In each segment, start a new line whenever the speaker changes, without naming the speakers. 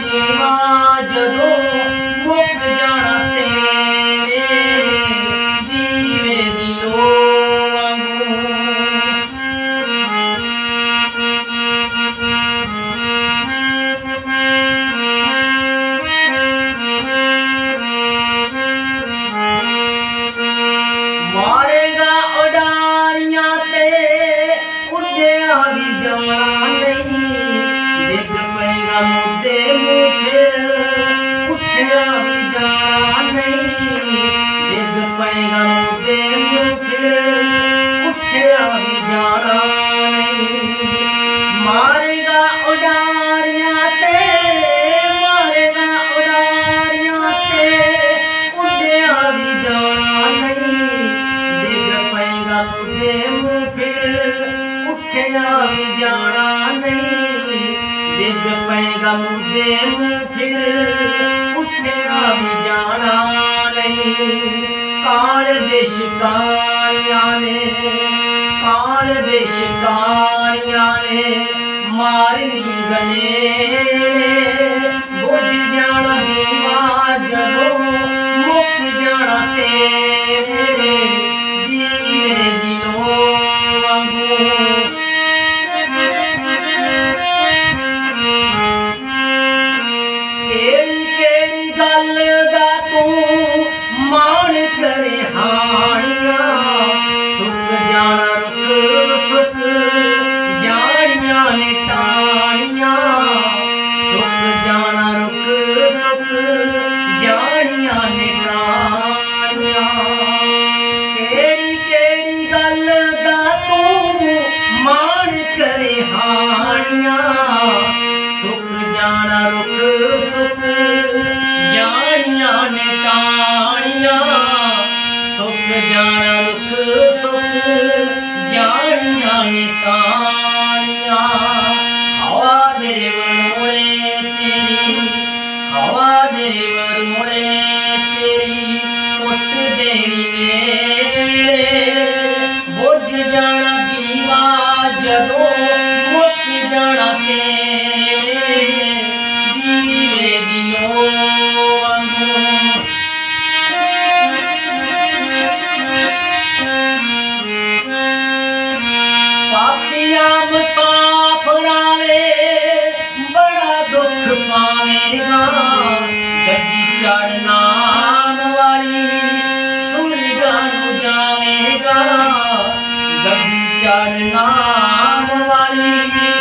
दीवा जदों मुक जा ਪਏ ਕਾਲ ਦੇ ਸ਼ਿਕਾਰੀਆਂ ਨੇ ਕਾਲ ਦੇ ਸ਼ਿਕਾਰੀਆਂ ਨੇ ਮਾਰਨੀ ਗਲੇ ਬੁੱਝ ਜਾਣਾ ਤਾਣੀਆਂ ਹਵਾ ਦੇ ਵਰੋਲੇ ਤੇਰੀ, ਹਵਾ ਦੇ ਵਰੋਲੇ ਤੇਰੀ ਉੱਟ ਦੇਣੀ ਵੇਲੇ ਬੁੱਝ ਜਾਣਾ ਦੀਵਾ ਜਦੋਂ ਮੇਰੀਆਂ ਗੱਡੀ ਚੜਨਾ ਵਾਲੀ ਸੂਰਗਾ ਨੂੰ ਜਾਵੇਗਾ ਗੱਡੀ ਚੜਨਾ ਵਾਲੀ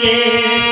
কে